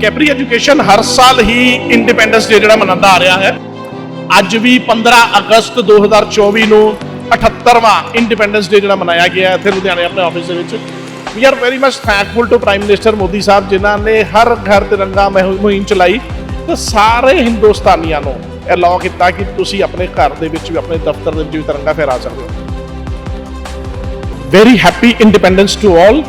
Capri education ਹਰ ਸਾਲ ਹੀ ਇੰਡੀਪੈਂਡੈਂਸ ਡੇ ਜਿਹੜਾ ਮਨਾਉਂਦਾ ਆ ਰਿਹਾ ਹੈ। ਅੱਜ ਵੀ 15 ਅਗਸਤ 2024 ਨੂੰ 78ਵਾਂ ਇੰਡੀਪੈਂਡੈਂਸ ਡੇ ਜਿਹੜਾ ਮਨਾਇਆ ਗਿਆ ਇੱਥੇ ਲੁਧਿਆਣੇ ਆਪਣੇ ਆਫਿਸ ਦੇ ਵਿੱਚ। We are very much thankful to prime minister Modi sahib, ਜਿਨ੍ਹਾਂ ਨੇ ਹਰ ਘਰ ਤਿਰੰਗਾ ਮੁਹਿੰਮ ਮੁਹਿੰਮ ਚਲਾਈ ਤੇ ਸਾਰੇ ਹਿੰਦੁਸਤਾਨੀਆਂ ਨੂੰ ਅਲਾਉ ਕੀਤਾ ਕਿ ਤੁਸੀਂ ਆਪਣੇ ਘਰ ਦੇ ਵਿੱਚ ਵੀ, ਆਪਣੇ ਦਫ਼ਤਰ ਦੇ ਵਿੱਚ ਵੀ ਤਿਰੰਗਾ ਫਹਿਰਾ ਸਕਦੇ ਹੋ। Very happy independence to all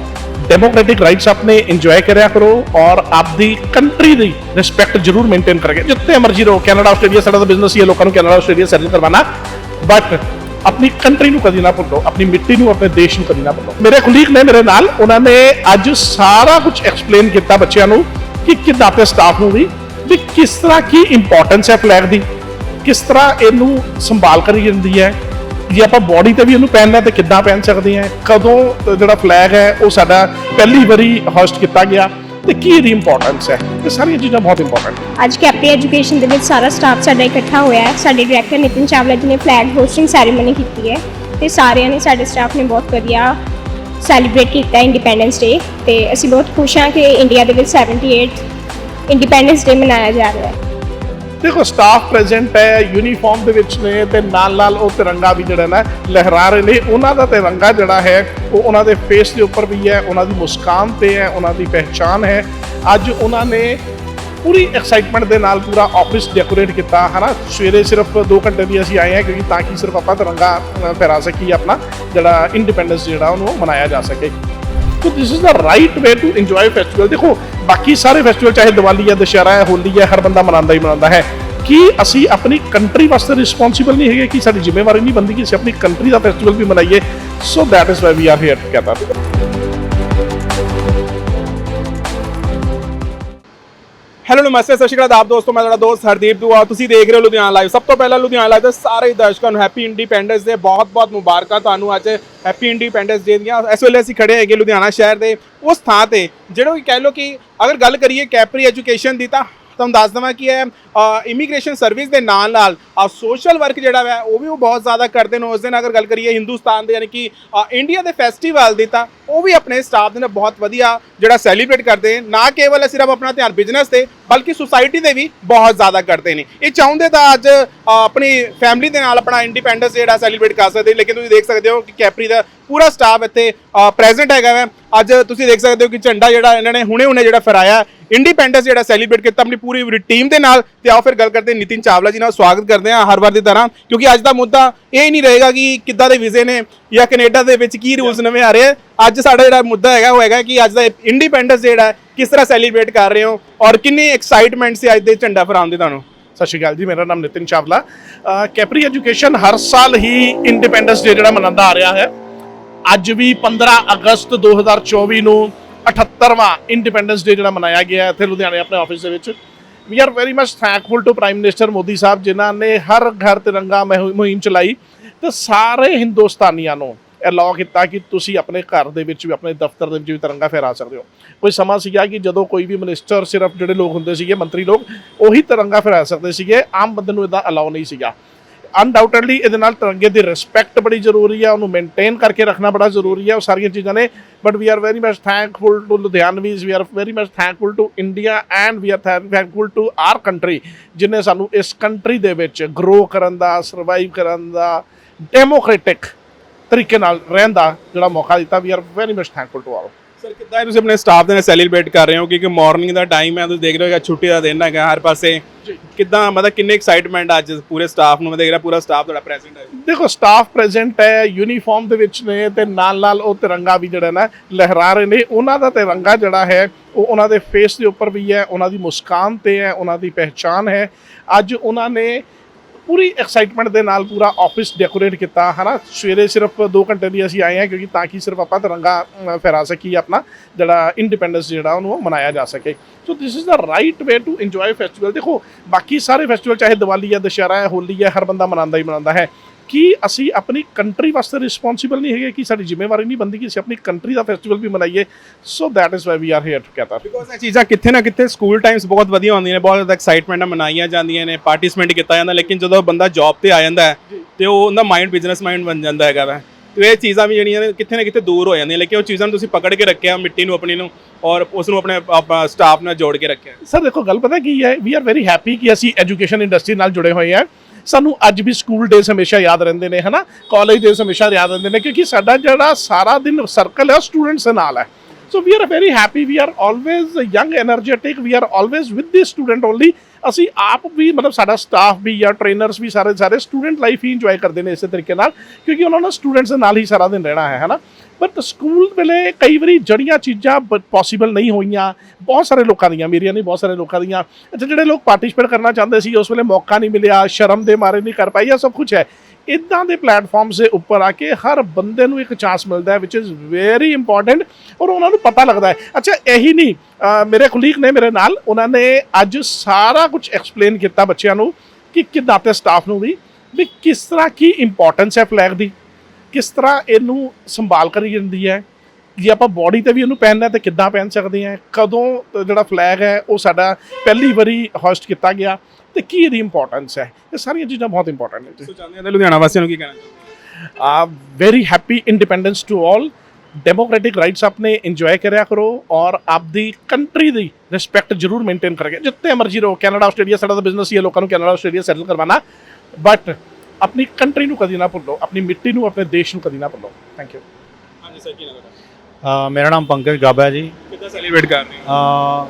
democratic rights ਆਪਣੇ ਇੰਜੋਏ ਕਰਿਆ ਕਰੋ ਔਰ ਆਪਦੀ ਕੰਟਰੀ ਦੀ ਰਿਸਪੈਕਟ ਜ਼ਰੂਰ ਮੇਨਟੇਨ ਕਰਕੇ ਜਿੱਥੇ ਮਰਜ਼ੀ ਰਹੋ, ਕੈਨੇਡਾ, ਆਸਟ੍ਰੇਲੀਆ, ਸਾਡਾ ਤਾਂ ਬਿਜ਼ਨਸ ਹੀ ਹੈ, ਲੋਕਾਂ ਨੂੰ ਕੈਨੇਡਾ, ਆਸਟ੍ਰੇਲੀਆ ਸੈਟਲ ਕਰਵਾਉਣਾ ਬਟ ਆਪਣੀ ਕੰਟਰੀ ਨੂੰ ਕਦੀ ਨਾ ਭੁੱਲੋ, ਆਪਣੀ ਮਿੱਟੀ ਨੂੰ, ਆਪਣੇ ਦੇਸ਼ ਨੂੰ ਕਦੀ ਨਾ ਭੁੱਲੋ। ਮੇਰੇ ਕੁਲੀਗ ਨੇ ਮੇਰੇ ਨਾਲ, ਉਹਨਾਂ ਨੇ ਅੱਜ ਸਾਰਾ ਕੁਝ ਐਕਸਪਲੇਨ ਕੀਤਾ ਬੱਚਿਆਂ ਨੂੰ ਕਿ ਕਿੱਦਾਂ ਆਪਣੇ ਸਟਾਫ ਨੂੰ ਵੀ ਵੀ ਕਿਸ ਤਰ੍ਹਾਂ ਕੀ ਇੰਪੋਰਟੈਂਸ ਹੈ ਫਲੈਗ ਦੀ, ਕਿਸ ਤਰ੍ਹਾਂ ਇਹਨੂੰ ਸੰਭਾਲ ਕਰੀ ਜਾਂਦੀ ਹੈ ਜੇ ਆਪਾਂ ਬਾਡੀ ਤੇ ਵੀ ਇਹਨੂੰ ਪਹਿਨਣਾ ਤੇ ਕਿੱਦਾਂ ਪਹਿਨ ਸਕਦੇ ਆ ਕਦੋਂ ਜਿਹੜਾ ਫਲੈਗ ਹੈ, ਉਹ ਸਾਡਾ ਪਹਿਲੀ ਵਾਰੀ ਹੋਸਟ ਕੀਤਾ ਗਿਆ ਤੇ ਕੀ ਇਹਦੀ ਇੰਪੋਰਟੈਂਸ ਹੈ? ਇਹ ਸਾਰੀਆਂ ਚੀਜ਼ਾਂ ਬਹੁਤ ਇੰਪੋਰਟੈਂਟ ਅੱਜ ਕੈਪਰੀ ਐਜੂਕੇਸ਼ਨ ਦੇ ਵਿੱਚ ਸਾਰਾ ਸਟਾਫ ਸਾਡਾ ਇਕੱਠਾ ਹੋਇਆ ਹੈ। ਸਾਡੇ ਡਾਇਰੈਕਟਰ ਨਿਤਿਨ ਚਾਵਲਾ ਜੀ ਨੇ ਫਲੈਗ ਹੋਸਟਿੰਗ ਸੈਰੀਮਨੀ ਕੀਤੀ ਹੈ ਤੇ ਸਾਰਿਆਂ ਨੇ, ਸਾਡੇ ਸਟਾਫ ਨੇ ਬਹੁਤ ਵਧੀਆ ਸੈਲੀਬ੍ਰੇਟ ਕੀਤਾ ਇੰਡੀਪੈਂਡੈਂਸ ਡੇ ਤੇ ਅਸੀਂ ਬਹੁਤ ਖੁਸ਼ ਹਾਂ ਕਿ ਇੰਡੀਆ ਦੇ ਵਿੱਚ 78 ਇੰਡੀਪੈਂਡੈਂਸ ਡੇ ਮਨਾਇਆ ਜਾ ਰਿਹਾ ਹੈ। ਦੇਖੋ ਸਟਾਫ ਪ੍ਰੈਜ਼ੈਂਟ ਹੈ ਯੂਨੀਫਾਰਮ ਦੇ ਵਿੱਚ ਨੇ ਤੇ ਨਾਲ ਨਾਲ ਉਹ ਤਿਰੰਗਾ ਵੀ ਜਿਹੜਾ ਨਾ ਲਹਿਰਾ ਰਹੇ ਨੇ। ਉਹਨਾਂ ਦਾ ਤਿਰੰਗਾ ਜਿਹੜਾ ਹੈ ਉਹ ਉਹਨਾਂ ਦੇ ਫੇਸ ਦੇ ਉੱਪਰ ਵੀ ਹੈ ਉਹਨਾਂ ਦੀ ਮੁਸਕਾਨ ਤੇ ਹੈ ਉਹਨਾਂ ਦੀ ਪਹਿਚਾਨ ਹੈ। ਅੱਜ ਉਹਨਾਂ ਨੇ ਪੂਰੀ ਐਕਸਾਈਟਮੈਂਟ ਦੇ ਨਾਲ ਪੂਰਾ ਆਫਿਸ ਡੈਕੋਰੇਟ ਕੀਤਾ ਹਨਾ? ਸਵੇਰੇ ਸਿਰਫ 2 ਘੰਟੇ ਦੀ ਅਸੀਂ ਆਏ ਹਾਂ ਕਿਉਂਕਿ ਤਾਂ ਕਿ ਸਿਰਫ ਆਪਾਂ ਤਿਰੰਗਾ ਅ, ਫਹਿਰਾ ਸਕੀਏ ਆਪਣਾ ਜਿਹੜਾ ਇੰਡੀਪੈਂਡੈਂਸ ਜਿਹੜਾ ਉਹਨੂੰ ਮਨਾਇਆ ਜਾ ਸਕੇ। So this is the right way to enjoy festival ਦੇਖੋ, ਬਾਕੀ ਸਾਰੇ ਫੈਸਟੀਵਲ ਚਾਹੇ ਦੀਵਾਲੀ ਹੈ, ਦੁਸ਼ਹਿਰਾ ਹੈ, ਹੋਲੀ ਹੈ, ਹਰ ਬੰਦਾ ਮਨਾਉਂਦਾ ਹੀ ਮਨਾਉਂਦਾ ਹੈ। ਕਿ ਅਸੀਂ ਆਪਣੀ ਕੰਟਰੀ ਵਾਸਤੇ ਰਿਸਪੌਂਸਿਬਲ ਨਹੀਂ ਹੈਗੇ? ਕਿ ਸਾਡੀ ਜ਼ਿੰਮੇਵਾਰੀ ਨਹੀਂ ਬਣਦੀ ਕਿ ਅਸੀਂ ਆਪਣੀ ਕੰਟਰੀ ਦਾ ਫੈਸਟੀਵਲ ਵੀ ਮਨਾਈਏ? So that is why we are here together hello ਨਮਸਤੇ, ਸਤਿ ਸ਼੍ਰੀ ਅਕਾਲ ਆਪ ਦੋਸਤੋ, ਮੈਂ ਤੁਹਾਡਾ ਦੋਸਤ ਹਰਦੀਪ ਦੁਆ। ਤੁਸੀਂ ਦੇਖ ਰਹੇ ਹੋ ਲੁਧਿਆਣਾ ਲਾਈਵ ਸਭ ਤੋਂ ਪਹਿਲਾਂ ਲੁਧਿਆਣਾ ਲਾਈਵ ਦੇ ਸਾਰੇ ਦਰਸ਼ਕਾਂ ਨੂੰ ਹੈਪੀ ਇੰਡੀਪੈਂਡੈਂਸ ਦੇ ਬਹੁਤ-ਬਹੁਤ ਮੁਬਾਰਕਾਂ ਤੁਹਾਨੂੰ ਅੱਜ ਹੈਪੀ ਇੰਡੀਪੈਂਡੈਂਸ ਡੇ ਦੀਆਂ। ਇਸ ਵੇਲੇ ਅਸੀਂ ਖੜੇ ਹੈਗੇ ਲੁਧਿਆਣਾ ਸ਼ਹਿਰ ਦੇ। ਉਸ ਥਾਂ ਤੇ, ਜਿਹੜਾ ਕਿ ਕਹਿ ਲਓ ਕਿ ਅਗਰ ਗੱਲ ਕਰੀਏ ਕੈਪਰੀ ਐਜੂਕੇਸ਼ਨ ਦੀ ਤਾਂ ਤੁਹਾਨੂੰ ਦੱਸ ਦਵਾਂ ਕਿ ਇਹ ਇਮੀਗ੍ਰੇਸ਼ਨ ਸਰਵਿਸ ਦੇ ਨਾਲ ਨਾਲ ਸੋਸ਼ਲ ਵਰਕ ਜਿਹੜਾ ਹੈ ਉਹ ਵੀ ਉਹ ਬਹੁਤ ਜ਼ਿਆਦਾ ਕਰਦੇ ਨੇ। ਉਸ ਦਿਨ ਅਗਰ ਗੱਲ ਕਰੀਏ ਹਿੰਦੁਸਤਾਨ ਦੇ, ਯਾਨੀ ਕਿ ਇੰਡੀਆ ਦੇ ਫੈਸਟੀਵਲ ਦੀ, ਤਾਂ ਉਹ ਵੀ ਆਪਣੇ ਸਟਾਫ ਦੇ ਨਾਲ ਬਹੁਤ ਵਧੀਆ ਜਿਹੜਾ ਸੈਲੀਬ੍ਰੇਟ ਕਰਦੇ ਨੇ। ਨਾ ਕੇਵਲ ਸਿਰਫ ਆਪਣਾ ਧਿਆਨ ਬਿਜ਼ਨਸ ਤੇ, ਬਲਕਿ ਸੁਸਾਇਟੀ ਦੇ ਵੀ ਬਹੁਤ ਜ਼ਿਆਦਾ ਕਰਦੇ ਨੇ। ਇਹ ਚਾਹੁੰਦੇ ਤਾਂ ਅੱਜ ਆਪਣੀ ਫੈਮਿਲੀ ਦੇ ਨਾਲ ਆਪਣਾ ਇੰਡੀਪੈਂਡੈਂਸ ਜਿਹੜਾ ਸੈਲੀਬ੍ਰੇਟ ਕਰ ਸਕਦੇ ਲੇਕਿਨ ਤੁਸੀਂ ਦੇਖ ਸਕਦੇ ਹੋ ਕਿ ਕੈਪਰੀ ਦਾ ਪੂਰਾ ਸਟਾਫ ਇੱਥੇ ਪ੍ਰੈਜ਼ੈਂਟ ਹੈਗਾ ਵੈ। ਅੱਜ ਤੁਸੀਂ ਦੇਖ ਸਕਦੇ ਹੋ ਕਿ ਝੰਡਾ ਜਿਹੜਾ ਇਹਨਾਂ ਨੇ ਹੁਣੇ ਹੁਣੇ ਜਿਹੜਾ ਫਹਰਾਇਆ ਇੰਡੀਪੈਂਡੈਂਸ ਜਿਹੜਾ ਸੈਲੀਬ੍ਰੇਟ ਕੀਤਾ ਆਪਣੀ ਪੂਰੀ ਟੀਮ ਦੇ ਨਾਲ। ਤੇ ਆਓ ਫਿਰ ਗੱਲ ਕਰਦੇ ਹਾਂ ਨਿਤਿਨ ਚਾਵਲਾ ਜੀ ਨਾਲ। ਸਵਾਗਤ ਕਰਦੇ ਹਾਂ ਹਰ ਵਾਰ ਦੀ ਤਰ੍ਹਾਂ। ਕਿਉਂਕਿ ਅੱਜ ਦਾ ਮੁੱਦਾ ਇਹ ਨਹੀਂ ਰਹੇਗਾ ਕਿ ਕਿੱਦਾਂ ਦੇ ਵੀਜ਼ੇ ਨੇ ਜਾਂ ਕੈਨੇਡਾ ਦੇ ਵਿੱਚ ਕੀ ਰੂਲਸ ਨਵੇਂ ਆ ਰਹੇ। ਆ। ਅੱਜ ਸਾਡਾ ਜਿਹੜਾ ਮੁੱਦਾ ਹੈਗਾ ਉਹ ਹੈਗਾ ਕਿ ਅੱਜ ਦਾ ਇੰਡੀਪੈਂਡੈਂਸ ਜਿਹੜਾ ਕਿਸ ਤਰ੍ਹਾਂ ਸੈਲੀਬ੍ਰੇਟ ਕਰ ਰਹੇ ਹੋ ਔਰ ਕਿੰਨੀ ਐਕਸਾਈਟਮੈਂਟ ਸੀ ਅੱਜ ਦੇ ਝੰਡਾ ਫਹਰਾਉਣ ਦੀ ਤੁਹਾਨੂੰ? ਸਤਿ ਸ਼੍ਰੀ ਅਕਾਲ ਜੀ ਮੇਰਾ ਨਾਮ ਨਿਤਿਨ ਚਾਵਲਾ। ਕੈਪਰੀ ਐਜੂਕੇਸ਼ਨ ਹਰ ਸਾਲ ਹੀ ਇੰਡੀਪੈਂਡੈਂਸ ਡੇ ਜਿਹੜਾ ਮਨਾਉਂਦਾ ਆ ਰਿਹਾ ਹੈ। ਅੱਜ ਵੀ 15 ਅਗਸਤ 2024 ਨੂੰ 78ਵਾਂ ਇੰਡੀਪੈਂਡੈਂਸ ਡੇ ਜਿਹੜਾ ਮਨਾਇਆ ਗਿਆ ਇੱਥੇ ਲੁਧਿਆਣੇ ਆਪਣੇ ਆਫਿਸ ਦੇ ਵਿੱਚ। We are very much thankful to prime minister Modi sahib, ਜਿਨ੍ਹਾਂ ਨੇ ਹਰ ਘਰ ਤਿਰੰਗਾ ਮੁਹਿੰਮ ਮੁਹਿੰਮ ਚਲਾਈ ਤੇ ਸਾਰੇ ਹਿੰਦੁਸਤਾਨੀਆਂ ਨੂੰ ਅਲਾਉ ਕੀਤਾ ਕਿ ਤੁਸੀਂ ਆਪਣੇ ਘਰ ਦੇ ਵਿੱਚ ਵੀ, ਆਪਣੇ ਦਫ਼ਤਰ ਦੇ ਵਿੱਚ ਵੀ ਤਿਰੰਗਾ ਫਹਿਰਾ ਸਕਦੇ ਹੋ। ਕੋਈ ਸਮਾਂ ਸੀਗਾ ਕਿ ਜਦੋਂ ਕੋਈ ਵੀ ਮਿਨਿਸਟਰ ਸਿਰਫ ਜਿਹੜੇ ਲੋਕ ਹੁੰਦੇ ਸੀਗੇ, ਮੰਤਰੀ ਲੋਕ, ਉਹੀ ਤਿਰੰਗਾ ਫਹਿਰਾ ਸਕਦੇ ਸੀਗੇ। ਆਮ ਬੰਦੇ ਨੂੰ ਇਹਦਾ ਅਲਾਉ ਨਹੀਂ ਸੀਗਾ। ਅਨਡਾਊਟਡਲੀ ਇਹਦੇ ਨਾਲ ਤਿਰੰਗੇ ਦੀ ਰਿਸਪੈਕਟ ਬੜੀ ਜ਼ਰੂਰੀ ਹੈ ਉਹਨੂੰ ਮੇਨਟੇਨ ਕਰਕੇ ਰੱਖਣਾ ਬੜਾ ਜ਼ਰੂਰੀ ਹੈ ਉਹ ਸਾਰੀਆਂ ਚੀਜ਼ਾਂ ਨੇ। But we are very much thankful to Ludhianvis we are very much thankful to India and we are thankful to our country ਜਿਨੇ ਸਾਨੂੰ ਇਸ ਕੰਟਰੀ ਦੇ ਵਿੱਚ ਗਰੋ ਕਰਨ ਦਾ ਸਰਵਾਈਵ ਕਰਨ ਦਾ ਡੈਮੋਕ੍ਰੈਟਿਕ ਤਰੀਕੇ ਨਾਲ ਰਹਿਣ ਦਾ ਜਿਹੜਾ ਮੌਕਾ ਦਿੱਤਾ। We are very much thankful to all sir ਕਿੱਦਾਂ ਤੁਸੀਂ ਆਪਣੇ ਸਟਾਫ ਦੇ ਨਾਲ ਸੈਲੀਬ੍ਰੇਟ ਕਰ ਰਹੇ ਹੋ? ਕਿਉਂਕਿ ਮਾਰਨਿੰਗ ਦਾ ਟਾਈਮ ਹੈ ਤੁਸੀਂ ਦੇਖ ਰਹੇ ਹੋ ਕਿ ਛੁੱਟੀ ਦਾ ਦਿਨ ਹੈਗਾ ਹਰ ਪਾਸੇ। ਕਿੱਦਾਂ ਮਤਲਬ ਕਿੰਨੇ ਐਕਸਾਈਟਮੈਂਟ ਅੱਜ ਪੂਰੇ ਸਟਾਫ ਨੂੰ? ਮੈਂ ਦੇਖ ਰਿਹਾ ਪੂਰਾ ਸਟਾਫ ਤੁਹਾਡਾ ਪ੍ਰੈਜ਼ੈਂਟ ਹੈ। ਦੇਖੋ ਸਟਾਫ ਪ੍ਰੈਜ਼ੈਂਟ ਹੈ ਯੂਨੀਫਾਰਮ ਦੇ ਵਿੱਚ ਨੇ ਤੇ ਨਾਲ ਨਾਲ ਉਹ ਤਿਰੰਗਾ ਵੀ ਜਿਹੜਾ ਨਾ ਲਹਿਰਾ ਰਹੇ ਨੇ। ਉਹਨਾਂ ਦਾ ਤਿਰੰਗਾ ਜਿਹੜਾ ਹੈ ਉਹ ਉਹਨਾਂ ਦੇ ਫੇਸ ਦੇ ਉੱਪਰ ਵੀ ਹੈ ਉਹਨਾਂ ਦੀ ਮੁਸਕਾਨ ਤੇ ਹੈ ਉਹਨਾਂ ਦੀ ਪਹਿਚਾਨ ਹੈ। ਅੱਜ ਉਹਨਾਂ ਨੇ ਪੂਰੀ ਐਕਸਾਈਟਮੈਂਟ ਦੇ ਨਾਲ ਪੂਰਾ ਆਫਿਸ ਡੈਕੋਰੇਟ ਕੀਤਾ, ਹਨਾ? ਸਵੇਰੇ ਸਿਰਫ 2 ਘੰਟੇ ਲਈ ਅਸੀਂ ਆਏ ਹਾਂ ਕਿਉਂਕਿ ਤਾਂ ਕਿ ਸਿਰਫ ਆਪਾਂ ਤਿਰੰਗਾ ਫਹਿਰਾ ਸਕੀਏ ਆਪਣਾ, ਜਿਹੜਾ ਇੰਡੀਪੈਂਡੈਂਸ ਜਿਹੜਾ ਉਹਨੂੰ ਮਨਾਇਆ ਜਾ ਸਕੇ। So this is the right way to enjoy festival ਦੇਖੋ, ਬਾਕੀ ਸਾਰੇ ਫੈਸਟੀਵਲ ਚਾਹੇ ਦੀਵਾਲੀ ਹੈ, ਦੁਸ਼ਹਿਰਾ ਹੈ, ਹੋਲੀ ਹੈ, ਹਰ ਬੰਦਾ ਮਨਾਉਂਦਾ ਹੀ ਮਨਾਉਂਦਾ ਹੈ। ਕਿ ਅਸੀਂ ਆਪਣੀ ਕੰਟਰੀ ਵਾਸਤੇ ਰਿਸਪੌਂਸਿਬਲ ਨਹੀਂ ਹੈਗੇ ਕਿ ਸਾਡੀ ਜ਼ਿੰਮੇਵਾਰੀ ਨਹੀਂ ਬਣਦੀ ਕਿ ਅਸੀਂ ਆਪਣੀ ਕੰਟਰੀ ਦਾ ਫੈਸਟੀਵਲ ਵੀ ਮਨਾਈਏ। So that is why we are here together because ਇਹ ਚੀਜ਼ਾਂ ਕਿੱਥੇ ਨਾ ਕਿੱਥੇ ਸਕੂਲ ਟਾਈਮਸ ਬਹੁਤ ਵਧੀਆ ਹੁੰਦੀਆਂ ਨੇ ਬਹੁਤ ਜ਼ਿਆਦਾ ਐਕਸਾਈਟਮੈਂਟ ਨਾਲ ਮਨਾਈਆਂ ਜਾਂਦੀਆਂ ਨੇ ਪਾਰਟਿਸਿਪੇਟ ਕੀਤਾ ਜਾਂਦਾ ਲੇਕਿਨ ਜਦੋਂ ਬੰਦਾ ਜੌਬ ਤੇ ਆ ਜਾਂਦਾ ਹੈ ਤੇ ਉਹ ਉਹਦਾ ਮਾਈਂਡ ਬਿਜ਼ਨਸ ਮਾਈਂਡ ਬਣ ਜਾਂਦਾ ਹੈਗਾ ਵਾ। ਤੇ ਇਹ ਚੀਜ਼ਾਂ ਵੀ ਜਿਹੜੀਆਂ ਨੇ ਕਿੱਥੇ ਨਾ ਕਿਤੇ ਦੂਰ ਹੋ ਜਾਂਦੀਆਂ ਲੇਕਿਨ ਉਹ ਚੀਜ਼ਾਂ ਨੂੰ ਤੁਸੀਂ ਪਕੜ ਕੇ ਰੱਖਿਆ ਮਿੱਟੀ ਨੂੰ ਆਪਣੀ ਨੂੰ ਔਰ ਉਸ ਨੂੰ ਆਪਣੇ ਸਟਾਫ ਨਾਲ ਜੋੜ ਕੇ ਰੱਖਿਆ। ਸਰ ਦੇਖੋ ਗੱਲ ਪਤਾ ਕੀ ਹੈ? ਵੀ ਆਰ ਵੈਰੀ ਹੈਪੀ ਕਿ ਅਸੀਂ ਐਜੂਕੇਸ਼ਨ ਇੰਡਸਟਰੀ ਨਾਲ ਜੁੜੇ ਹੋਏ ਹਾਂ। ਸਾਨੂੰ ਅੱਜ ਵੀ ਸਕੂਲ ਡੇਸ ਹਮੇਸ਼ਾ ਯਾਦ ਰਹਿੰਦੇ ਨੇ, ਹਨਾ? ਕਾਲਜ ਡੇਸ ਹਮੇਸ਼ਾ ਯਾਦ ਰਹਿੰਦੇ ਨੇ, ਕਿਉਂਕਿ ਸਾਡਾ ਜਿਹੜਾ ਸਾਰਾ ਦਿਨ ਸਰਕਲ ਹੈ ਸਟੂਡੈਂਟਸ ਦੇ ਨਾਲ ਹੈ। So we are very happy we are always young energetic we are always with the student only ਅਸੀਂ ਆਪ ਵੀ, ਮਤਲਬ ਸਾਡਾ ਸਟਾਫ ਵੀ ਜਾਂ ਟ੍ਰੇਨਰਸ ਵੀ ਸਾਰੇ ਸਾਰੇ ਸਟੂਡੈਂਟ ਲਾਈਫ ਹੀ ਇੰਜੋਏ ਕਰਦੇ ਨੇ ਇਸੇ ਤਰੀਕੇ ਨਾਲ, ਕਿਉਂਕਿ ਉਹਨਾਂ ਨੂੰ ਸਟੂਡੈਂਟਸ ਦੇ ਨਾਲ ਹੀ ਸਾਰਾ ਦਿਨ ਰਹਿਣਾ ਹੈ, ਹਨਾ? ਬਟ ਸਕੂਲ ਵੇਲੇ ਕਈ ਵਾਰੀ ਜੜੀਆਂ ਚੀਜ਼ਾਂ ਪੋਸੀਬਲ ਨਹੀਂ ਹੋਈਆਂ। ਬਹੁਤ ਸਾਰੇ ਲੋਕਾਂ ਦੀਆਂ, ਮੇਰੀਆਂ ਨਹੀਂ, ਬਹੁਤ ਸਾਰੇ ਲੋਕਾਂ ਦੀਆਂ। ਅੱਛਾ, ਜਿਹੜੇ ਲੋਕ ਪਾਰਟਿਸਿਪੇਟ ਕਰਨਾ ਚਾਹੁੰਦੇ ਸੀ, ਉਸ ਵੇਲੇ ਮੌਕਾ ਨਹੀਂ ਮਿਲਿਆ, ਸ਼ਰਮ ਦੇ ਮਾਰੇ ਨਹੀਂ ਕਰ ਪਾਈ ਇਹ ਸਭ ਕੁਝ ਹੈ। ਇਦਾਂ ਦੇ ਪਲੇਟਫਾਰਮਸ ਦੇ ਉੱਪਰ ਆ ਕੇ ਹਰ ਬੰਦੇ ਨੂੰ ਇੱਕ ਚਾਂਸ ਮਿਲਦਾ ਹੈ ਵਿਚ ਇਜ਼ ਵੈਰੀ ਇੰਪੋਰਟੈਂਟ ਔਰ ਉਹਨਾਂ ਨੂੰ ਪਤਾ ਲੱਗਦਾ ਹੈ। ਅੱਛਾ, ਇਹੀ ਨਹੀਂ ਮੇਰੇ ਕੁਲੀਗ ਨੇ ਮੇਰੇ ਨਾਲ, ਉਹਨਾਂ ਨੇ ਅੱਜ ਸਾਰਾ ਕੁਝ ਐਕਸਪਲੇਨ ਕੀਤਾ ਬੱਚਿਆਂ ਨੂੰ ਕਿ ਕਿੱਦਾਂ ਤੇ ਸਟਾਫ ਨੂੰ ਵੀ ਵੀ ਕਿਸ ਤਰ੍ਹਾਂ ਕੀ ਇੰਪੋਰਟੈਂਸ ਹੈ ਫਲੈਗ ਦੀ। ਕਿਸ ਤਰ੍ਹਾਂ ਇਹਨੂੰ ਸੰਭਾਲ ਕਰੀ ਜਾਂਦੀ ਹੈ? ਜੇ ਆਪਾਂ ਬਾਡੀ ਤੇ ਵੀ ਇਹਨੂੰ ਪਹਿਨਣਾ ਤੇ ਕਿੱਦਾਂ ਪਹਿਨ ਸਕਦੇ ਹਾਂ? ਕਦੋਂ ਜਿਹੜਾ ਫਲੈਗ ਹੈ ਉਹ ਸਾਡਾ ਪਹਿਲੀ ਵਾਰੀ ਹੋਸਟ ਕੀਤਾ ਗਿਆ ਤੇ ਕੀ ਇਹਦੀ ਇੰਪੋਰਟੈਂਸ ਹੈ? ਇਹ ਸਾਰੀਆਂ ਚੀਜ਼ਾਂ ਬਹੁਤ ਇੰਪੋਰਟੈਂਟ ਨੇ ਸੋ ਚਾਹੁੰਦੇ ਹਾਂ ਲੁਧਿਆਣਾ ਵਾਸੀਆਂ ਨੂੰ ਕੀ ਕਹਿਣਾ ਚਾਹੁੰਦੇ ਆ very happy independence to all democratic rights ਆਪਣੇ ਇੰਜੋਏ ਕਰਿਆ ਕਰੋ ਔਰ ਆਪਦੀ ਕੰਟਰੀ ਦੀ ਰਿਸਪੈਕਟ ਜ਼ਰੂਰ ਮੇਨਟੇਨ ਕਰਕੇ ਜਿੱਥੇ ਮਰਜ਼ੀ ਰਹੋ। ਕੈਨੇਡਾ ਆਸਟ੍ਰੇਲੀਆ ਸਾਡਾ ਤਾਂ ਬਿਜ਼ਨਸ ਹੀ ਹੈ। ਲੋਕਾਂ ਨੂੰ ਕੈਨੇਡਾ ਆਸਟ੍ਰੇਲੀਆ ਸੈਟਲ ਕਰਵਾਉਣਾ। ਬਟ ਆਪਣੀ ਕੰਟਰੀ ਨੂੰ ਕਦੀ ਨਾ ਭੁੱਲੋ ਆਪਣੀ ਮਿੱਟੀ ਨੂੰ ਆਪਣੇ ਦੇਸ਼ ਨੂੰ ਕਦੀ ਨਾ ਭੁੱਲੋ। ਥੈਂਕ ਯੂ ਹਾਂਜੀ ਸਰ ਕੀ ਨਾਮ ਅ, ਮੇਰਾ ਨਾਮ ਪੰਕਜ ਗਾਬਾ ਹੈ ਜੀ। ਕਿੱਦਾਂ ਸੈਲੀਬ੍ਰੇਟ ਕਰ ਰਹੇ ਹੋ? ਅ,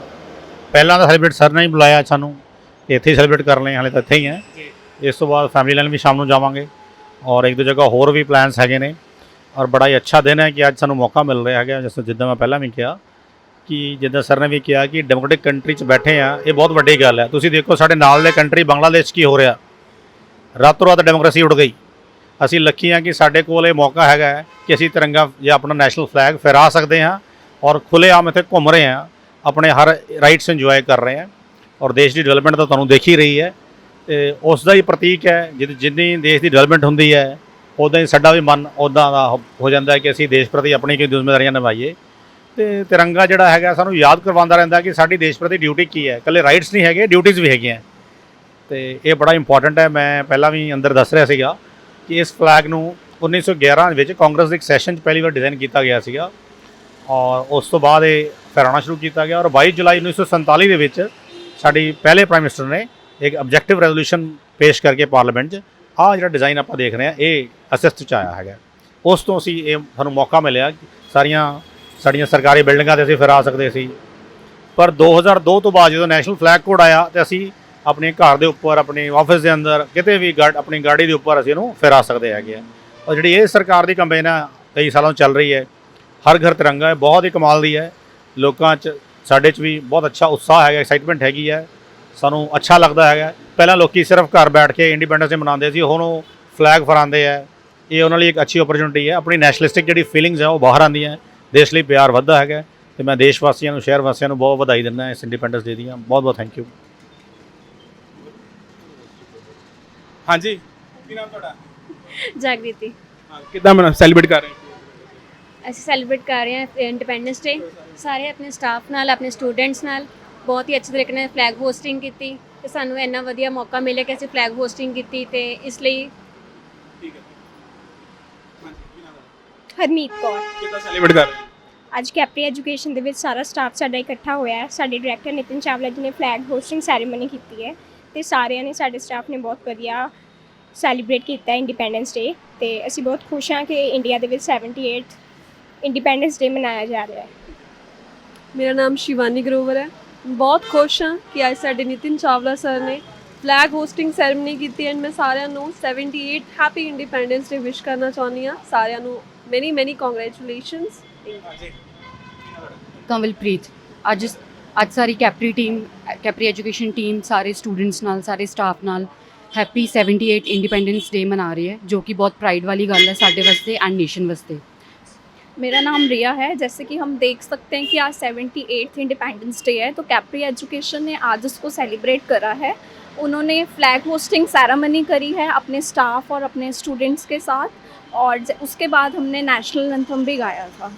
ਪਹਿਲਾਂ ਤਾਂ ਸੈਲੀਬ੍ਰੇਟ ਸਰ ਨੇ ਹੀ ਬੁਲਾਇਆ ਸਾਨੂੰ ਇੱਥੇ ਹੀ ਸੈਲੀਬ੍ਰੇਟ ਕਰ ਲਏ ਹਾਲੇ ਤਾਂ ਇੱਥੇ ਹੀ ਹੈ। ਜੀ। ਇਸ ਤੋਂ ਬਾਅਦ ਫੈਮਿਲੀ ਨਾਲ ਵੀ ਸ਼ਾਮ ਨੂੰ ਜਾਵਾਂਗੇ। ਔਰ ਇੱਕ ਦੋ ਜਗ੍ਹਾ ਹੋਰ ਵੀ ਪਲਾਨਸ ਹੈਗੇ ਨੇ। ਔਰ ਬੜਾ ਹੀ ਅੱਛਾ ਦਿਨ ਹੈ ਕਿ ਅੱਜ ਸਾਨੂੰ ਮੌਕਾ ਮਿਲ ਰਿਹਾ ਹੈਗਾ ਜਿਸ ਜਿੱਦਾਂ ਮੈਂ ਪਹਿਲਾਂ ਵੀ ਕਿਹਾ ਕਿ ਜਿੱਦਾਂ ਸਰ ਨੇ ਵੀ ਕਿਹਾ ਕਿ ਡੈਮੋਕ੍ਰੈਟਿਕ ਕੰਟਰੀ 'ਚ ਬੈਠੇ ਆ ਇਹ ਬਹੁਤ ਵੱਡੀ ਗੱਲ ਹੈ। ਤੁਸੀਂ ਦੇਖੋ ਸਾਡੇ ਨਾਲ ਦੇ ਕੰਟਰੀ ਬੰਗਲਾਦੇਸ਼ 'ਚ ਕੀ ਹੋ ਰਿਹਾ। ਰਾਤੋਂ ਰਾਤ ਡੈਮੋਕ੍ਰੇਸੀ ਉੱਡ ਗਈ। ਅਸੀਂ ਲੱਕੀ ਹਾਂ ਕਿ ਸਾਡੇ ਕੋਲ ਇਹ ਮੌਕਾ ਹੈਗਾ ਕਿ ਅਸੀਂ ਤਿਰੰਗਾ ਜਾਂ ਆਪਣਾ ਨੈਸ਼ਨਲ ਫਲੈਗ ਫਹਿਰਾ ਸਕਦੇ ਹਾਂ ਔਰ ਖੁੱਲ੍ਹੇਆਮ ਇੱਥੇ ਘੁੰਮ ਰਹੇ ਹਾਂ, ਆਪਣੇ ਹਰ ਰਾਈਟਸ ਇੰਜੋਏ ਕਰ ਰਹੇ ਹਾਂ ਔਰ ਦੇਸ਼ ਦੀ ਡਿਵੈਲਪਮੈਂਟ ਤਾਂ ਤੁਹਾਨੂੰ ਦੇਖ ਹੀ ਰਹੀ ਹੈ। ਤੇ ਉਸ ਦਾ ਹੀ ਪ੍ਰਤੀਕ ਹੈ ਜਿ- ਜਿੰਨੀ ਦੇਸ਼ ਦੀ ਡਿਵੈਲਪਮੈਂਟ ਹੁੰਦੀ ਹੈ, ਉਦਾਂ ਹੀ ਸਾਡਾ ਵੀ ਮਨ ਉਦਾਂ ਦਾ ਹੋ- ਹੋ ਜਾਂਦਾ ਹੈ ਕਿ ਅਸੀਂ ਦੇਸ਼ ਪ੍ਰਤੀ ਆਪਣੀ ਕੀ ਜ਼ਿੰਮੇਵਾਰੀਆਂ ਨਿਭਾਈਏ। ਤੇ ਤਿਰੰਗਾ ਜਿਹੜਾ ਹੈਗਾ, ਸਾਨੂੰ ਯਾਦ ਕਰਵਾਉਂਦਾ ਰਹਿੰਦਾ ਕਿ ਸਾਡੀ ਦੇਸ਼ ਪ੍ਰਤੀ ਡਿਊਟੀ ਕੀ ਹੈ? ਇਕੱਲੇ ਰਾਈਟਸ ਨਹੀਂ ਹੈਗੇ ਡਿਊਟੀਆਂ ਵੀ ਹੈਗੀਆਂ। ਤੇ ਇਹ ਬੜਾ ਇੰਪੋਰਟੈਂਟ ਹੈ, ਮੈਂ ਪਹਿਲਾਂ ਵੀ ਅੰਦਰ ਦੱਸ ਰਿਹਾ ਸੀਗਾ ਕਿ ਇਸ ਫਲੈਗ ਨੂੰ 1911 ਵਿੱਚ ਕਾਂਗਰਸ ਦੇ ਇੱਕ ਸੈਸ਼ਨ 'ਚ ਪਹਿਲੀ ਵਾਰ ਡਿਜ਼ਾਈਨ ਕੀਤਾ ਗਿਆ ਸੀਗਾ ਔਰ ਉਸ ਤੋਂ ਬਾਅਦ ਇਹ ਫਹਿਰਾਉਣਾ ਸ਼ੁਰੂ ਕੀਤਾ ਗਿਆ ਔਰ 22 ਜੁਲਾਈ 1947 ਦੇ ਵਿੱਚ ਸਾਡੀ ਪਹਿਲੇ ਪ੍ਰਾਈਮ ਮਿਨਿਸਟਰ ਨੇ ਇੱਕ ਆਬਜੈਕਟਿਵ ਰੈਜ਼ੋਲੂਸ਼ਨ ਪੇਸ਼ ਕਰਕੇ ਪਾਰਲੀਮੈਂਟ 'ਚ ਆਹ ਜਿਹੜਾ ਡਿਜ਼ਾਈਨ ਆਪਾਂ ਦੇਖ ਰਹੇ ਹਾਂ, ਇਹ ਅਸਿਸਟ 'ਚ ਆਇਆ ਹੈਗਾ। ਉਸ ਤੋਂ ਅਸੀਂ ਇਹ ਸਾਨੂੰ ਮੌਕਾ ਮਿਲਿਆ ਸਾਰੀਆਂ, ਸਾਡੀਆਂ ਸਰਕਾਰੀ ਬਿਲਡਿੰਗਾਂ ਤੇ ਅਸੀਂ ਫਹਿਰਾ ਸਕਦੇ ਸੀ। ਪਰ 2002 ਤੋਂ ਬਾਅਦ ਜਦੋਂ ਨੈਸ਼ਨਲ ਫਲੈਗ ਕੋਡ ਆਇਆ ਤੇ ਅਸੀਂ ਆਪਣੇ ਘਰ ਦੇ ਉੱਪਰ, ਆਪਣੇ ਆਫਿਸ ਦੇ ਅੰਦਰ, ਕਿਤੇ ਵੀ ਗਾੜ, ਆਪਣੀ ਗਾੜੀ ਦੇ ਉੱਪਰ ਅਸੀਂ ਇਹਨੂੰ ਫਹਿਰਾ ਸਕਦੇ ਹੈਗੇ ਆ। ਔਰ ਜਿਹੜੀ ਇਹ ਸਰਕਾਰ ਦੀ ਕੰਪੇਨ ਹੈ ਕਈ ਸਾਲਾਂ ਤੋਂ ਚੱਲ ਰਹੀ ਹੈ। ਹਰ ਘਰ ਤਿਰੰਗਾ ਹੈ, ਬਹੁਤ ਹੀ ਕਮਾਲ ਦੀ ਹੈ। ਲੋਕਾਂ 'ਚ, ਸਾਡੇ 'ਚ ਵੀ ਬਹੁਤ ਅੱਛਾ ਉਤਸ਼ਾਹ ਹੈਗਾ ਐਕਸਾਈਟਮੈਂਟ ਹੈਗੀ ਹੈ। ਸਾਨੂੰ ਅੱਛਾ ਲੱਗਦਾ ਹੈਗਾ। ਪਹਿਲਾਂ ਲੋਕੀ ਸਿਰਫ ਘਰ ਬੈਠ ਕੇ ਇੰਡੀਪੈਂਡੈਂਸ ਡੇ ਮਨਾਉਂਦੇ ਸੀ, ਹੁਣ ਉਹ ਫਲੈਗ ਫਰਾਉਂਦੇ ਆ। ਇਹ ਉਹਨਾਂ ਲਈ ਇੱਕ ਅੱਛੀ ਓਪਰਚੁਨਿਟੀ ਹੈ। ਆਪਣੀ ਨੈਸ਼ਨਲਿਸਟਿਕ ਜਿਹੜੀ ਫੀਲਿੰਗਸ ਹੈ ਉਹ ਬਾਹਰ ਆਉਂਦੀਆਂ ਦੇਸ਼ ਲਈ ਪਿਆਰ ਵੱਧਦਾ ਹੈਗਾ ਤੇ ਮੈਂ ਦੇਸ਼ ਵਾਸੀਆਂ ਨੂੰ ਸ਼ਹਿਰ ਵਾਸੀਆਂ ਨੂੰ ਬਹੁਤ ਵਧਾਈ ਦਿੰਦਾ ਇਸ ਇੰਡੀਪੈਂਡੈਂਸ ਡੇ ਦੀਆਂ। ਬਹੁਤ ਬਹੁਤ ਥੈਂਕ ਯੂ ਹਾਂਜੀ। ਕੀ ਨਾਮ ਤੁਹਾਡਾ? ਜਾਗ੍ਰਿਤੀ। ਹਾਂ ਕਿੱਦਾਂ ਮਨਾ ਸੈਲੀਬ੍ਰੇਟ ਕਰ ਰਹੇ ਹੋ? ਅਸੀਂ ਸੈਲੀਬ੍ਰੇਟ ਕਰ ਰਹੇ ਹਾਂ ਇੰਡੀਪੈਂਡੈਂਸ ਡੇ ਸਾਰੇ ਆਪਣੇ ਸਟਾਫ ਨਾਲ ਆਪਣੇ ਸਟੂਡੈਂਟਸ ਨਾਲ ਬਹੁਤ ਹੀ ਅੱਛੇ ਤਰੀਕੇ ਨਾਲ ਫਲੈਗ ਹੋਸਟਿੰਗ ਕੀਤੀ ਤੇ ਸਾਨੂੰ ਇੰਨਾ ਵਧੀਆ ਮੌਕਾ ਮਿਲਿਆ ਕਿ ਅਸੀਂ ਫਲੈਗ ਹੋਸਟਿੰਗ ਕੀਤੀ ਤੇ ਇਸ ਲਈ ਠੀਕ ਹੈ ਹਾਂਜੀ ਕੀ ਨਾਮ ਹੈ ਹਰਮੀਤ ਕੌਰ। ਕਿੱਦਾਂ ਸੈਲੀਬ੍ਰੇਟ ਕਰ ਰਹੇ ਹੋ? ਅੱਜ ਕੈਪਰੀ ਐਜੂਕੇਸ਼ਨ ਦੇ ਵਿੱਚ ਸਾਰਾ ਸਟਾਫ ਸਾਡਾ ਇਕੱਠਾ ਹੋਇਆ ਹੈ। ਸਾਡੇ ਡਾਇਰੈਕਟਰ ਨਿਤਿਨ ਚਾਵਲਾ ਜੀ ਨੇ ਫਲੈਗ ਹੋਸਟਿੰਗ ਸੈਰੇਮਨੀ ਕੀਤੀ ਹੈ। ਤੇ ਸਾਰਿਆਂ ਨੇ ਸਾਡੇ ਸਟਾਫ ਨੇ ਬਹੁਤ ਵਧੀਆ ਸੈਲੀਬ੍ਰੇਟ ਕੀਤਾ ਇੰਡੀਪੈਂਡੈਂਸ ਡੇ ਤੇ ਅਸੀਂ ਬਹੁਤ ਖੁਸ਼ ਹਾਂ ਕਿ ਇੰਡੀਆ ਦੇ ਵਿੱਚ 78 ਇੰਡੀਪੈਂਡੈਂਸ ਡੇ ਮਨਾਇਆ ਜਾ ਰਿਹਾ ਹੈ। ਮੇਰਾ ਨਾਮ ਸ਼ਿਵਾਨੀ ਗਰੋਵਰ ਹੈ। ਬਹੁਤ ਖੁਸ਼ ਹਾਂ ਕਿ ਅੱਜ ਸਾਡੇ ਨਿਤਿਨ ਚਾਵਲਾ ਸਰ ਨੇ ਫਲੈਗ ਹੋਸਟਿੰਗ ਸੈਰੇਮਨੀ ਕੀਤੀ ਐਂਡ ਮੈਂ ਸਾਰਿਆਂ ਨੂੰ 78 ਹੈਪੀ ਇੰਡੀਪੈਂਡੈਂਸ ਡੇ ਵਿਸ਼ ਕਰਨਾ ਚਾਹੁੰਦੀ ਹਾਂ। ਸਾਰਿਆਂ ਨੂੰ ਮੈਨੀ ਮੈਨੀ ਕੰਗ੍ਰੈਚੁਲੇਸ਼ਨਸ ਕੰਵਲਪ੍ਰੀਤ ਅੱਜ ਅੱਜ ਸਾਰੀ Capri team capri education team ਸਾਰੇ ਸਟੂਡੈਂਟਸ ਨਾਲ ਸਾਰੇ ਸਟਾਫ ਨਾਲ ਹੈਪੀ 78 ਇੰਡੀਪੈਂਡੈਂਸ ਡੇ ਮਨਾ ਰਹੀ ਹੈ ਜੋ ਕਿ ਬਹੁਤ ਪ੍ਰਾਈਡ ਵਾਲੀ ਗੱਲ ਹੈ ਸਾਡੇ ਵਾਸਤੇ ਐਂਡ ਨੇਸ਼ਨ ਵਾਸਤੇ मेरा नाम रिया है जैसे कि हम देख सकते हैं कि आज सेवेंटी एट्थ इंडिपेंडेंस डे है तो कैप्री एजुकेशन ने आज उसको सेलिब्रेट करा है उन्होंने फ्लैग होस्टिंग सेरेमनी करी है अपने स्टाफ और अपने स्टूडेंट्स के साथ और ज- उसके बाद हमने नेशनल एंथम भी गाया था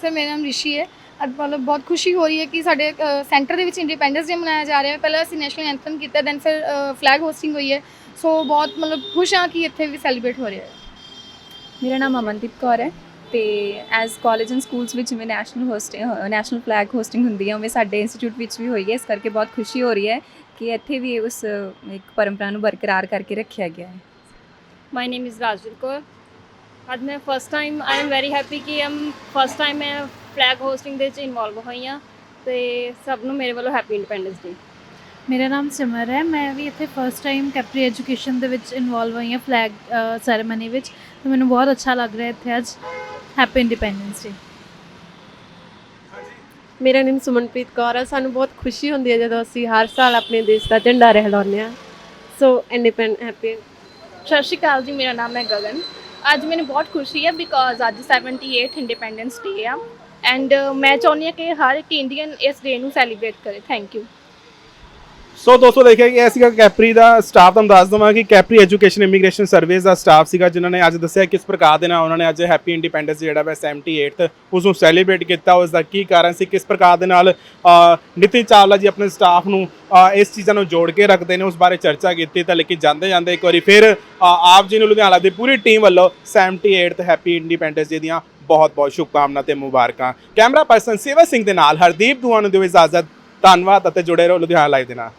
ਸਰ ਮੇਰਾ ਨਾਮ ਰਿਸ਼ੀ ਹੈ ਅੱਜ ਮਤਲਬ ਬਹੁਤ ਖੁਸ਼ੀ ਹੋ ਰਹੀ ਹੈ ਕਿ ਸਾਡੇ ਸੈਂਟਰ ਦੇ ਵਿੱਚ ਇੰਡੀਪੈਂਡੈਂਸ ਡੇ ਮਨਾਇਆ ਜਾ ਰਿਹਾ ਹੈ। ਪਹਿਲਾਂ ਅਸੀਂ ਨੈਸ਼ਨਲ ਐਂਥਮ ਕੀਤਾ ਦੈਨ ਫਿਰ ਫਲੈਗ ਹੋਸਟਿੰਗ ਹੋਈ ਹੈ। ਸੋ ਬਹੁਤ ਮਤਲਬ ਖੁਸ਼ ਹਾਂ ਕਿ ਇੱਥੇ ਵੀ ਸੈਲੀਬ੍ਰੇਟ ਹੋ ਰਿਹਾ ਹੈ। ਮੇਰਾ ਨਾਮ ਅਮਨਦੀਪ ਕੌਰ ਹੈ ਤੇ ਐਜ਼ ਕਾਲਜ ਐਂਡ ਸਕੂਲਸ ਵਿੱਚ ਜਿਵੇਂ national hoisting national flag hoisting ਹੁੰਦੀ ਹੈ ਉਵੇਂ ਸਾਡੇ ਇੰਸਟੀਚਿਊਟ ਵਿੱਚ ਵੀ ਹੋਈ ਹੈ। ਇਸ ਕਰਕੇ ਬਹੁਤ ਖੁਸ਼ੀ ਹੋ ਰਹੀ ਹੈ ਕਿ ਇੱਥੇ ਵੀ ਉਸ ਇੱਕ ਪਰੰਪਰਾ ਨੂੰ ਬਰਕਰਾਰ ਕਰਕੇ ਰੱਖਿਆ ਗਿਆ ਹੈ। My name is Rajveer Kaur ਅੱਜ ਮੈਂ first time I am very happy ਕਿ ਹਮ ਫਸਟ ਟਾਈਮ ਮੈਂ ਫਲੈਗ ਹੋਸਟਿੰਗ ਦੇ ਵਿੱਚ ਇਨਵੋਲਵ ਹੋਈ ਹਾਂ ਤੇ ਸਭ ਨੂੰ ਮੇਰੇ ਵੱਲੋਂ ਹੈਪੀ ਇੰਡੀਪੈਂਡੈਂਸ ਡੇ ਮੇਰਾ ਨਾਮ ਸਿਮਰ ਹੈ ਮੈਂ ਵੀ ਇੱਥੇ ਫਸਟ ਟਾਈਮ ਕੈਪਰੀ ਐਜੂਕੇਸ਼ਨ ਦੇ ਵਿੱਚ ਇਨਵੋਲਵ ਹੋਈ ਹਾਂ ਫਲੈਗ ਸੈਰੇਮਨੀ ਵਿੱਚ। ਤੇ ਮੈਨੂੰ ਬਹੁਤ ਅੱਛਾ ਲੱਗ ਰਿਹਾ ਇੱਥੇ ਅੱਜ ਹੈਪੀ ਇੰਡੀਪੈਂਡੈਂਸ ਡੇ ਮੇਰਾ ਨਾਮ ਸੁਮਨਪ੍ਰੀਤ ਕੌਰ ਹੈ ਸਾਨੂੰ ਬਹੁਤ ਖੁਸ਼ੀ ਹੁੰਦੀ ਹੈ ਜਦੋਂ ਅਸੀਂ ਹਰ ਸਾਲ ਆਪਣੇ ਦੇਸ਼ ਦਾ ਝੰਡਾ ਲਹਿਰਾਉਂਦੇ ਹਾਂ। ਸੋ ਇੰਡੀਪੈਂਡ ਹੈਪੀ ਸਤਿ ਸ਼੍ਰੀ ਅਕਾਲ ਜੀ ਮੇਰਾ ਨਾਮ ਹੈ ਗਗਨ। ਅੱਜ ਮੈਨੂੰ ਬਹੁਤ ਖੁਸ਼ੀ ਹੈ ਬਿਕੋਜ਼ ਅੱਜ 78th ਇੰਡੀਪੈਂਡੈਂਸ ਡੇ ਆ। ਐਂਡ ਮੈਂ ਚਾਹੁੰਦੀ ਹਾਂ ਕਿ ਹਰ ਇੱਕ ਇੰਡੀਅਨ ਇਸ ਡੇ ਨੂੰ ਸੈਲੀਬ੍ਰੇਟ ਕਰੇ। ਥੈਂਕ ਯੂ ਸੋ ਦੋਸਤੋ ਦੇਖਿਆ ਕਿ ਇਹ ਸੀਗਾ ਕੈਪਰੀ ਦਾ ਸਟਾਫ ਤੁਹਾਨੂੰ ਦੱਸ ਦਵਾਂ ਕਿ ਕੈਪਰੀ ਐਜੂਕੇਸ਼ਨ ਇਮੀਗ੍ਰੇਸ਼ਨ ਸਰਵਿਸ ਦਾ ਸਟਾਫ ਸੀਗਾ ਜਿਨ੍ਹਾਂ ਨੇ ਅੱਜ ਦੱਸਿਆ ਕਿਸ ਪ੍ਰਕਾਰ ਦੇ ਨਾਲ ਉਹਨਾਂ ਨੇ ਅੱਜ ਹੈਪੀ ਇੰਡੀਪੈਂਡੈਂਸ ਜਿਹੜਾ ਵਾ 78th ਉਸ ਨੂੰ ਸੈਲੀਬ੍ਰੇਟ ਕੀਤਾ। ਉਸ ਦਾ ਕੀ ਕਾਰਨ ਸੀ ਕਿਸ ਪ੍ਰਕਾਰ ਦੇ ਨਾਲ ਅ, ਨਿਤਿਨ ਚਾਵਲਾ ਜੀ ਆਪਣੇ ਸਟਾਫ ਨੂੰ ਇਸ ਚੀਜ਼ਾਂ ਨੂੰ ਜੋੜ ਕੇ ਰੱਖਦੇ ਨੇ ਉਸ ਬਾਰੇ ਚਰਚਾ ਕੀਤੀ ਤਾਂ ਲੇਕਿਨ ਜਾਂਦੇ ਜਾਂਦੇ ਇੱਕ ਵਾਰੀ ਫਿਰ ਆਪ ਜੀ ਨੂੰ ਲੁਧਿਆਣਾ ਦੀ ਪੂਰੀ ਟੀਮ ਵੱਲੋਂ 78th ਹੈਪੀ ਇੰਡੀਪੈਂਡੈਂਸ ਡੇ ਦੀਆਂ ਬਹੁਤ ਬਹੁਤ ਸ਼ੁਭਕਾਮਨਾਵਾਂ ਤੇ ਮੁਬਾਰਕਾਂ। ਕੈਮਰਾ ਪਰਸਨ ਸੇਵਾ ਸਿੰਘ ਦੇ ਨਾਲ ਹਰਦੀਪ ਦੁਆ ਨੂੰ ਦਿਓ ਇਜਾਜ਼ਤ। ਧੰਨਵਾਦ ਅਤੇ ਜੁੜੇ ਰਹੋ ਲੁਧਿਆਣਾ ਲਾਈਵ ਦੇ ਨਾਲ।